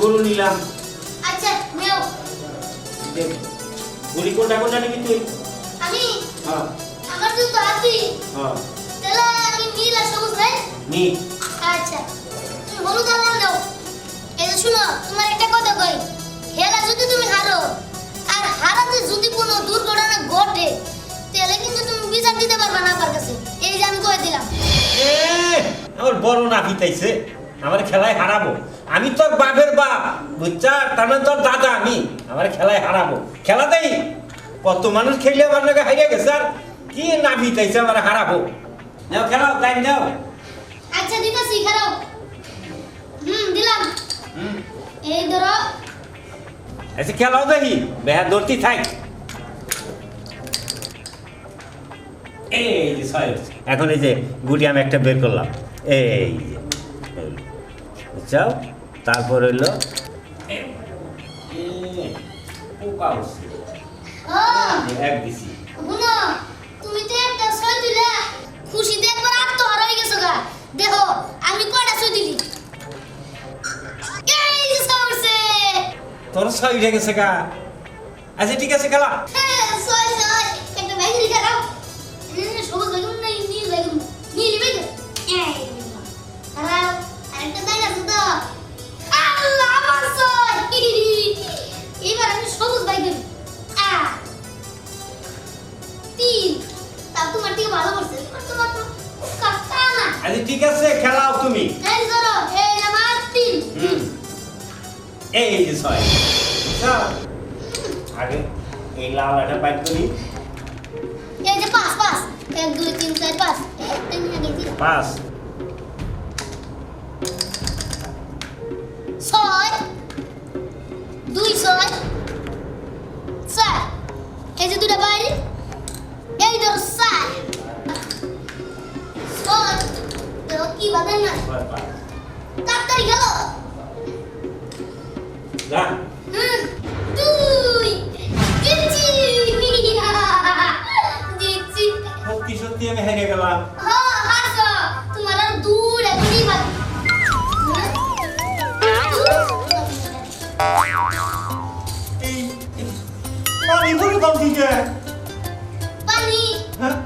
গরু নিলাম। আচ্ছা নেও। দেখ, গুলি কোনটা কোনটা নিবি তুই? আমি? হ্যাঁ। আমার তো হাতি। হ্যাঁ। তাহলে আমি নীল আর সবুজ ভাই নি আচ্ছা তুমি হলুদ আর লাল দাও। এই যে শুনো তোমার একটা কথা কই খেলা যদি তুমি হারো আর হারাতে যদি কোনো দুর্ঘটনা ঘটে তাহলে কিন্তু তুমি বিচার দিতে পারবে না আমার কাছে। এই যে আমি কয়ে দিলাম। এ, আমার বড় না পিতাইছে আমার খেলায় হারাবো। আমি তোর বাপের বাপ। বুঝছা তার মানে তোর দাদা আমি। আমার খেলায় হারাবো। খেলাতেই কত মানুষ খেলে আমার নাকি হারিয়ে গেছে আর কি না পিতাইছে আমার হারাবো। নাও খেলাও টাইম দাও। আচ্ছা দিতেছি খেলাও হুম দিলাম। হুম। এই ধরো। আচ্ছা খেলাও দেখি। বেহা ধরতি থাক। এই। এখন এই যে গুটি আমি একটা বের করলাম। এই বুঝছাও? তারপর হইল এক দিছি তুমি তো একটা ছয় দিলে। খুশিতে একবার আত্মহারা হয়ে গেছো গা। দেখো আমি কয়টা ছয় দিলি? এই যে তোর ছয় উঠে গেছে গা। আচ্ছা ঠিক আছে খেলা। এই ছয়? আগে এই লাল একটা বাইক করি। এই যে পাঁচ পাঁচ এক দুই তিন চার পাঁচ। পাঁচ ছয় দুই ছয় চার। এই যে দুটা বাইরে এই ধরো চার। ছয়। কি বাদান না তাড়াতাড়ি গেল জিতছি সত্যি সত্যি আমি হেরে গেলাম হ্যাঁ পানি ভরে দাও দিকে পানি হ্যাঁ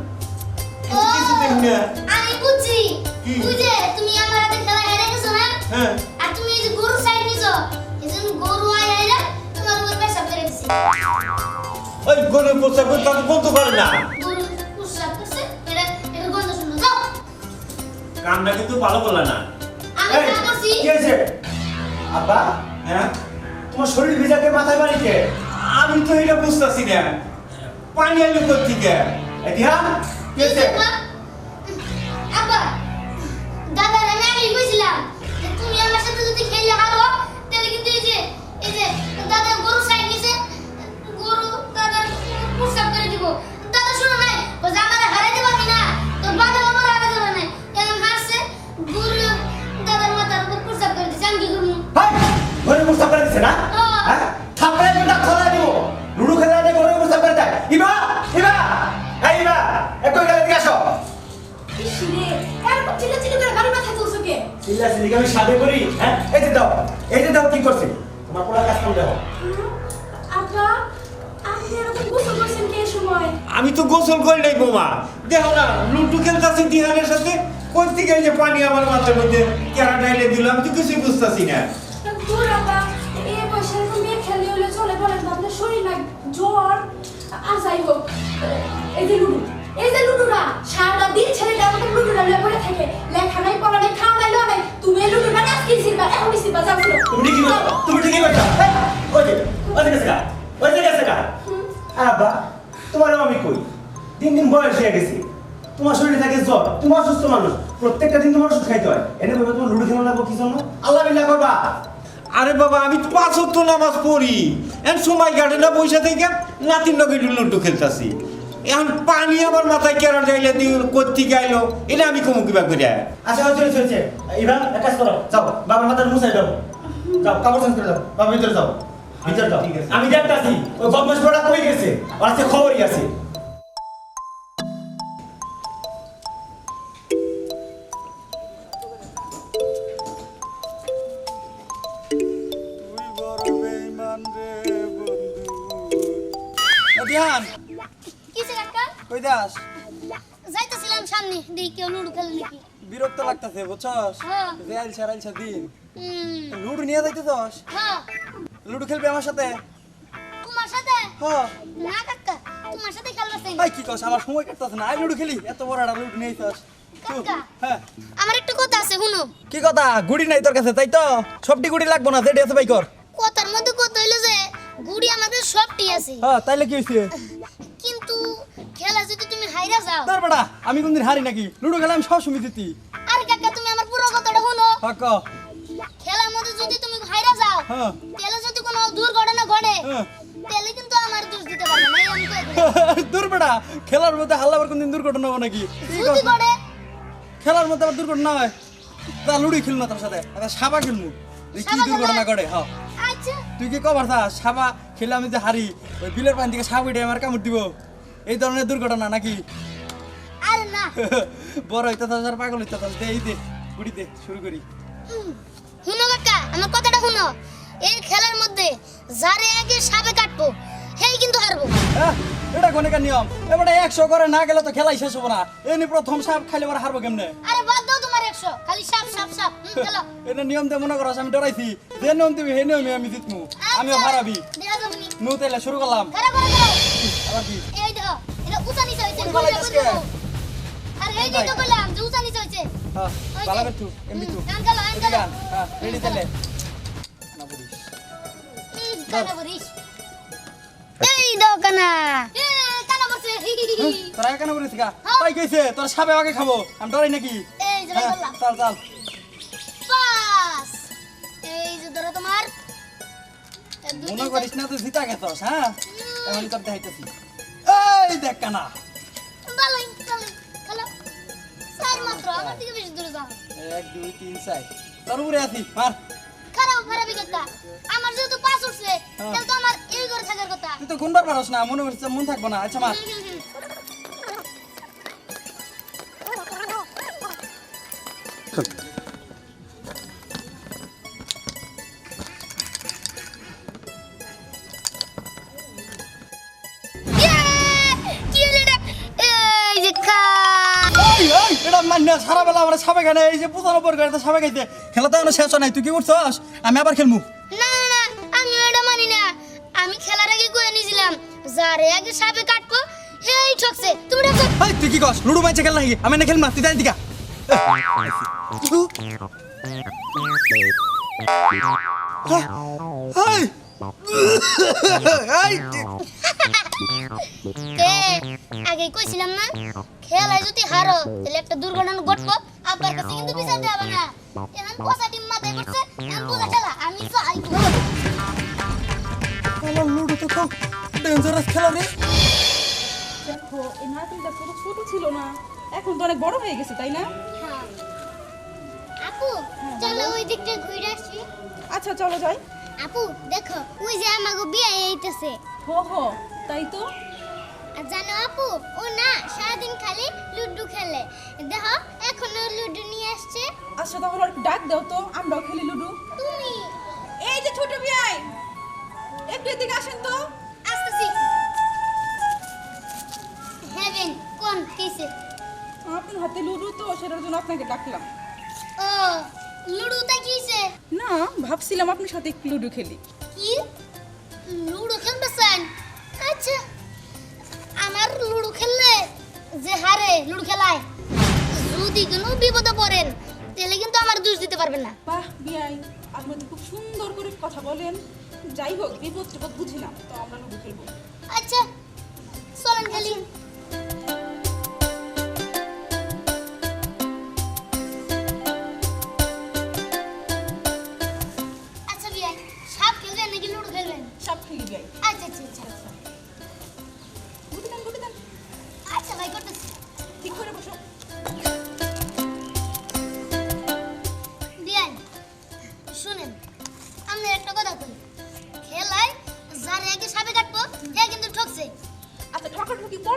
কিছু দেখি না আমি বুঝছি? বুঝে তুমি আমার হাতে খেলা হেরে গেছো না হ্যাঁ আর তুমি এই যে গরু সাইড নিছো এই জন্য গরু আইলা তোমার উপর পেশাব করে দিছি। ওই গরুর পোশাক তা তো বলতে পারে না। গরু পেশাব করছে এটা এটা গন্ধ শুনো যাও। কামটা কিন্তু ভালো বললা না। আমি যা করছি কি হয়েছে? আব্বা হ্যাঁ? তোমার শরীর ভিজাকে মাথায় বাড়িতে আমি তো এটা বুঝতেছি না। পানি আলু থেকে ধ্যান কি হয়েছে? আব্বা দাদা আমি কইছিলাম তুমি আমার সাথে যদি খেলে হারো দাদা গরু সাইড নিছে গরু দাদার প্রস্তাব করে দিব। দাদা শুনো নাই ও যে আমার হারাইতে পারবি না তোর বাবা আমার হারাইতে পারবে না এখন হারছে? গরু দাদার মাথার উপর প্রস্তাব করে দিছে আমি কি করব? হাই ঘরে মুস্তাফ করে দিছে না? হ্যাঁ। থাপড়ে বেটা খোলা দিব। লুডু খেলা দিয়ে ঘরে মুস্তাফ করে দেয়। ইবা ইবা এই ইবা একটু এখানে দিকে আসো। ইসরে এরকম চিল্লা চিল্লি করে বাড়ি মাথায় তুলছো কে? চিল্লা চিল্লিকে আমি সাথে করি? হ্যাঁ? এই যে দাও এই যে দাও কি করছে? তোমার পোলা কাজ করে দাও আপা আপনি এরকম গোসল করছেন কে সময়? আমি তো গোসল করি নাই বোমা। দেখো না লুটু খেলতেছি দিহানের সাথে। কোন থেকে যে পানি আমার মাথার মধ্যে কেনা ডাইলে দিল আমি তো কিছুই বুঝতেছি না। দূর আপা বয়সে এরকম মেয়ে খেলে হলে চলে বলেন তো আপনার শরীর না জ্বর। আর যাই হোক এই যে লুডু এই যে লুডুরা সারাটা দিন ছেলেটা আমাকে লুডুরা থাকে। লেখা নাই পড়া নাই খাওয়া নাই তুমি লুডুরা আজকে শিখবা এখনই শিখবা যাও তুমি ঠিকই করছ তুমি ঠিকই করছ ওই যে ওই যে গেছে গা ওই যে গেছে গা। আব্বা তোমারও আমি কই দিন দিন বয়স হয়ে গেছে। তোমার শরীরে থাকে জ্বর তুমি অসুস্থ মানুষ প্রত্যেকটা দিন তোমার ওষুধ খাইতে হয়। এনে ভাবে তোমার লুডু খেলা লাগবো কি জন্য? আল্লাহ বিল্লাহ করবা। আরে বাবা আমি তো পাঁচ ওয়াক্ত নামাজ পড়ি। এখন সময় কাটে না পয়সা থেকে নাতির নগে লুডু খেলতাছি। এখন পানি আমার মাথায় কেন যাইলে দিন করতে আইলো এটা আমি কমু কিবা করে আচ্ছা হয়েছে হয়েছে হয়েছে এবার এক কাজ করো। যাও বাবার মাথার মুছাই দাও। যাও কাপড় চেঞ্জ করে যাও বাবা ভিতরে যাও ভিতরে যাও। আমি দেখতাছি ওই বদমাস বড়া কই গেছে? আর আছে খবরই আছে। কাকা কই সামনে দেখি কেউ লুডু খেলে নাকি। বিরক্ত লাগতাছে বুঝছস? হ্যাঁ। দিন। লুডু নিয়ে যাইতেছস? হ্যাঁ। লুডু খেলবি আমার সাথে? তোমার সাথে? হ্যাঁ। না কাকা তোমার সাথে খেলবার চাই ভাই কি কস? আমার সময় কাটতাছে না? আই লুডু খেলি? এত বড় একটা লুডু নিয়ে আইতাস আমার একটা কথা আছে শুনো। কি কথা? গুড়ি নাই তোর কাছে তাই তো? সবটি গুড়ি লাগবো না যেটি আছে ভাই কর। কথার মধ্যে কথা হইল যে গুড়ি আমাদের সবটি আছে। হ্যাঁ তাইলে কি হইছে? খেলা যদি তুমি হাইরা যাও। তোর বেটা আমি কোনদিন হারি নাকি? লুডু খেলে আমি সবসময় জিতি। আর কাকা তুমি আমার পুরো কথাটা শুনো। খেলার মধ্যে যদি তুমি হাইরা যাও হ্যাঁ। তাহলে যদি কোনো দুর্ঘটনা ঘটে হ্যাঁ। তাহলে কিন্তু আমার দোষ দিতে পারবে না আমি দূর বেটা খেলার মধ্যে হাল্লাবার কোনদিন দুর্ঘটনা হবে নাকি? যদি? ঘটে। খেলার মধ্যে আবার দুর্ঘটনা হয়? তা লুডু খেলব না তোর সাথে সাবা কি দুর্ঘটনা খেলা? করে হ্যাঁ তুই কি কবার থা? সাবা খেলে আমি যে হারি ওই বিলের পানি থেকে সাপ আমার কামড় দিব। এই ধরনের দুর্ঘটনা নাকি? আরে না বড় হইতে আর পাগল হইতে থাক দে এই দে গুড়ি দে শুরু করি। শুনো কাকা আমার কথাটা শুনো। এই খেলার মধ্যে যারে আগে সাপে কাটবো সেই কিন্তু হারবো। হ্যাঁ, এটা কোনেকার নিয়ম? এবারে একশো করে না গেলে তো খেলাই শেষ হব না। এমনি প্রথম সাপ খাইলে এবার হারবো কেমনে? আরে বাদ দাও তোমার একশো খালি সাপ সাপ সাপ। খেলো। এটা নিয়ম দিয়ে মনে করস আমি ডরাইছি। যে নিয়ম দিবি সেই নিয়মে আমি জিতমু। আমিও আচ্ছা, হারাবি। নু। শুরু করলাম। করে আবার কি? আর এই যে তো বললাম যে হ্যাঁ এমনি তু গান গান হ্যাঁ রেডি না বলিস বলিস। এই দাও কানা। কানা বলছে। তোরা কেন বলিস গা। কইছে তোর সাপে আগে খাব। আমি ডরাই নাকি? এই যে হ্যাঁ, বললাম। চল চল। পাস এই যে ধরো তোমার। মনে করিস না তুই জিতা গেছস হ্যাঁ? এমন করতে হাইতেছি। এই দেখ কানা। ভালোই, ভালোই, খেলো। চার মাত্র, আমার থেকে বেশি দূরে যাও। এক দুই তিন চার। তোর উপরে আছি মার। খারাপ খারাপ কথা। আমার যেহেতু পাস উঠছে হ্যাঁ। তাহলে তো আমার এই করে থাকার কথা। তুই তো গুনবার পারস না মনে করছিস মন থাকব না। আচ্ছা মার। আমরা সাবে খানে এই যে পর করে সাবে খাইতে খেলা তো শেষ নাই তুই কি করছস? আমি আবার খেলমু। না না না আমি এটা মানি না। আমি খেলার আগে কয়ে নিয়েছিলাম যারে আগে সাপে কাটবো এই ঠকছে তুমি ঠকছো এই তুই কি কস? লুডু মাইছে খেল নাকি? আমি না খেলমু তুই জানি দিকা কে আগে কইছিলাম না খেলায় যদি হারো তাহলে একটা দুর্ঘটনা ঘটবো আব্বার কাছে কিন্তু বিচার দেওয়া না। এখন পয়সা টিম মাথায় পড়ছে এখন বোঝা খেলা? আমি চাই খেলা লুডু তো খুব ডেঞ্জারাস খেলা রে। দেখো এই নাতিটা ছোট ছোট ছিল না। এখন তো অনেক বড় হয়ে গেছে তাই না? হ্যাঁ। আপু চলো ওই দিকটা ঘুরে আসি। আচ্ছা চলো যাই। আপু দেখো ওই যে আমাকে বিয়ে এইতেছে হো হো তাই তো? আর জানো আপু ও না সারাদিন খালি লুডু খেলে। দেখো এখনও লুডু নিয়ে আসছে। আচ্ছা তাহলে আর ডাক দাও তো আমরাও খেলি লুডু। তুমি? এই যে ছোট ভাই একটু এদিকে আসেন তো। আসতেছি। হেভেন কোন কিসে? আপনার হাতে লুডু তো সেটার জন্য আপনাকে ডাকলাম। না ভাবছিলাম আপনার সাথে একটু লুডু খেলি। কি? লুডো খেলতে চান আচ্ছা। আমার লুডো খেললে যে হারে লুডো খেলায় যদি কোনো বিপদে পড়েন তাহলে কিন্তু আমার দোষ দিতে পারবেন না। বাহ বিয়াই। আপনি তো খুব সুন্দর করে কথা বলেন। যাই হোক বিপদ টিপদ বুঝিলাম তো আমরা লুডু খেলব। আচ্ছা চলেন খেলি।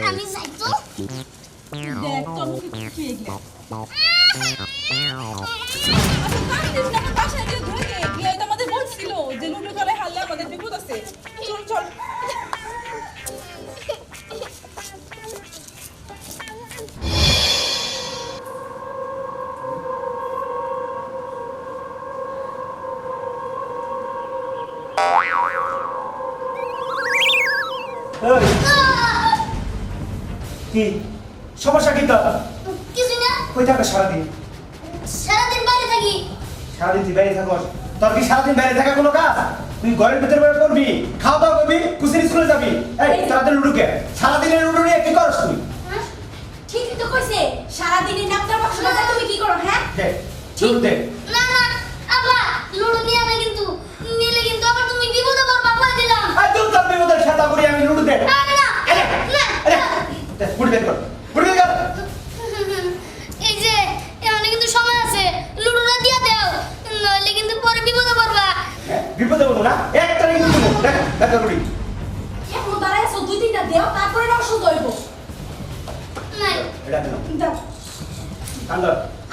আমি যাই তো দেখ তো মুখে কি খেয়ে গেল আচ্ছা কান্দিস না আমার বাসায় গিয়ে ধরে গে বিয়ে তো আমাদের বলছিল যে লুডো খেলায় হারলে আমাদের বিপদ আছে চল চল কি? সমস্যা কি তো কিছু না। কই থাকো সারাদিন? সারাদিন বাইরে থাকি। সারাদিন তুই বাইরে থাকো তোর কি সারাদিন বাইরে থাকা কোনো কাজ? তুই ঘরের ভিতরে বসে করবি খাওয়া দাওয়া করবি কুসির স্কুলে যাবি। এই সারাদিন লুডুকে। সারাদিনের লুডু নিয়ে কি করস তুই? হ্যাঁ? ঠিকই তো কইছে। বাক্সটা তুমি কি করো হ্যাঁ? লুডু দে। না না আব্বা লুডো নিয়ে না কিন্তু নিলে কিন্তু আবার তুমি বিপদে পড়বা বলে দিলাম। আর তোর বিপদের করি আমি লুডু দে। বুড়ি বের কর বুড়ি বের কর এই যে এখানে কিন্তু সময় আছে। লুডোটা দিয়ে দাও। নইলে কিন্তু পরে বিপদে পড়বা। হ্যাঁ, বিপদে বলো না? একটা রিং দিব। দেখ দেখ বুড়ি এখন দাঁড়ায় আছো দুই তিনটা দেও তারপরে না ওষুধ হইব নাই। এটা দিন দাও। কান্দ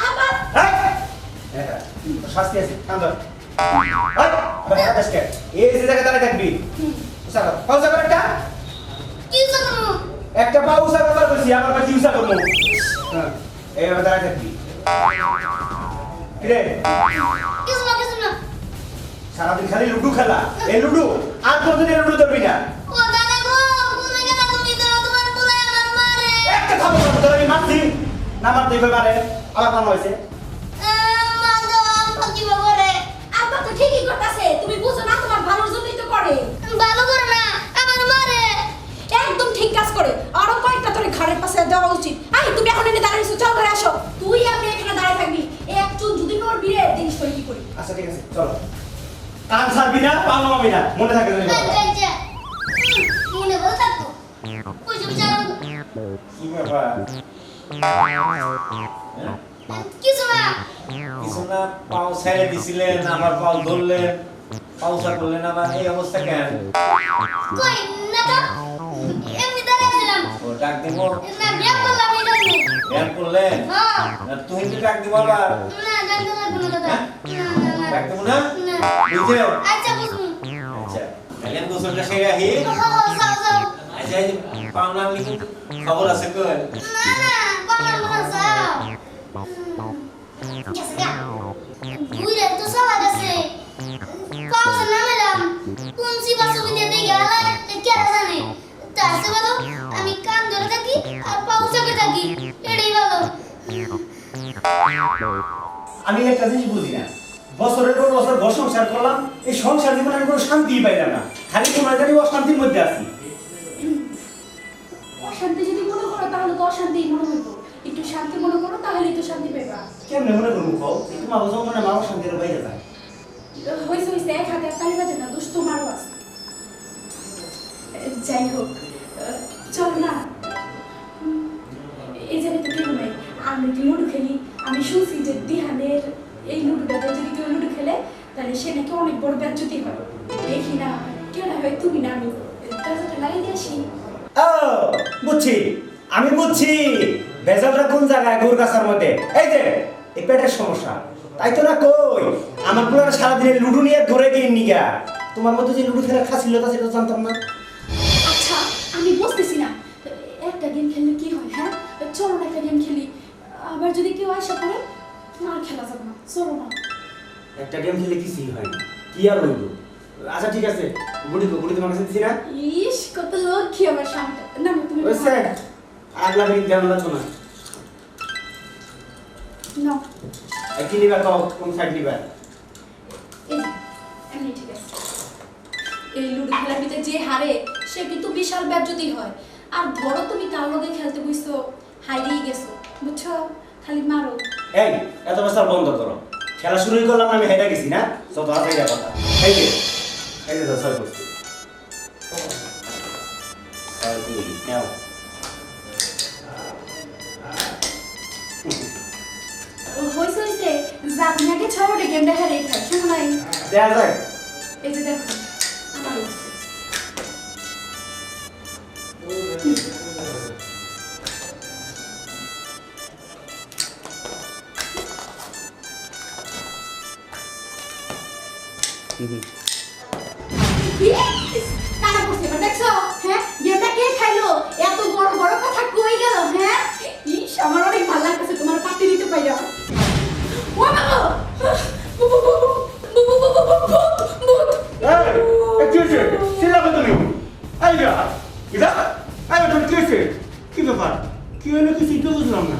আবার? এই এটা শাস্তি আছে কান্দ এই আবার হাত আসকে এই যে জায়গায় দাঁড়িয়ে থাকবি। উসা কর পাউসা কর একটা। একটা পাউসা করবার বলছি আমার কাছে ইউসা করব। হ্যাঁ এইভাবে না সারাদিন খালি লুডু খেলা। এই লুডু? আর কোনদিন লুডু ধরবি না। একটা না মারতে এবার মারে আমার হয়েছে মা দাও আম্মা কি করে আব্বা তো ঠিকই করতেছে তুমি বুঝো না তোমার ভালোর জন্যই তো করে ভালো করে না আমার মারে একদম ঠিক কাজ করে তোর ঘরের পাশে দেওয়া উচিত। আই তুমি এখন এনে দাঁড়াইছো চল ঘরে আসো। তুই আমি এখানে দাঁড়ায় থাকবি। একটু যদি নড়বি রে জিনিস করে কি করি? আচ্ছা ঠিক আছে চলো। কান ছাড়বি না পা নামাবি না মনে থাকে এই যাই মনে ভালো থাকব। পয়সা বিচার কি ব্যাপার? কিছু না কিছু না পাও ছেড়ে দিছিলেন আবার পাও ধরলেন পাউসা করলেন আবার এই অবস্থা কেন? কই না তো। ডাক দিব? ব্যায়াম করলেন হ্যাঁ। তুমি কি ডাক দিব আবার। না ডাক দিব না? না। আচ্ছা আচ্ছা গোসলটা সেরে আহি। আচ্ছা পাওনা লিখে খবর আছে কই? না তো নামেলাম। কোন সিবা সুবিধা চেয়ে ভালো আমি কান ধরে থাকি আর পাউসাকে থাকি। এটাই ভালো। আমি একটা জিনিস বুঝি না। বছরের পর বছর ঘর সংসার করলাম এই সংসার জীবনে আমি কোনো শান্তি পাইলাম না। খালি তোমার জানি অশান্তির মধ্যে আছি। অশান্তি যদি মনে করো তাহলে তো অশান্তি মনে হইতো একটু শান্তি মনে করো তাহলেই তো শান্তি পেবা কেমনে মনে করব কও তোমার বোঝাও মনে মা অশান্তির বাইরে যায় হয়েছে হয়েছে এক হাতে তালি বাজে না দোষ তোমারও আছে যাই হোক। চল না। এই জায়গায় তো কেউ নাই আমি একটু লুডো খেলি আমি শুনছি যে দিহানের এই লুডোটাতে যদি কেউ লুডো খেলে তাহলে সে নাকি অনেক বড় ব্যাজ্যতি হয় দেখি না কেউ না হয় তুমি না আমি। দরজাটা লাগিয়ে দিয়ে আসি। ও বুঝছি। আমি বুঝছি। ভেজালটা কোন জায়গায়? গোরগাছার মধ্যে। এই যে এই পেটের সমস্যা। তাই তো না কই? আমার পুরানো সারাদিনে লুডু নিয়ে ধরে গিয়ে নিগা। তোমার মতো যে লুডু খেলা খাছিল তা সেটা জানতাম না। আচ্ছা আমি বুঝতেছি চলো না একটা গেম খেলি। আবার যদি কেউ আশা করে আর খেলা যাবে না চলো না। একটা গেম খেলে কিছুই হয় না। কি আর হইব আচ্ছা ঠিক আছে। বুড়ি গো বুড়ি তোমার কাছে দিছি না? ইস কত লক্ষ্মী আমার সামনে না না তুমি ওইসে আগলা দিন কেমন লাগছো না। আর কি নিবা কও কোন সাইড নিবা? এমনি ঠিক আছে। এই লুডো খেলার ভিতরে যে হারে সে কিন্তু বিশাল ব্যাজ্যতি হয়। আর ধরো তুমি কার লগে খেলতে বুঝছ হারিয়ে গেছো বুঝছ? খালি মারো। এই এত বছর বন্ধ করো। খেলা শুরুই করলাম আমি হেরে গেছি না? যত এটা কথা। এই যে এই যে ছয় করছি ছয় নাও। হয়েছে হয়েছে জাগনাকে ছবটে গেমটা হারে কেমন নাই? যায় এই যে দেখো। কানা এবার দেখছ হ্যাঁ গেমটা কে খাইলো এত বড় বড় কথা কই গেল হ্যাঁ আমার অনেক ভালো লাগতেছে তোমার পাতি দিতে পাইরা ও বাবা কি ব্যাপার কি হলো কিছু বুঝলাম না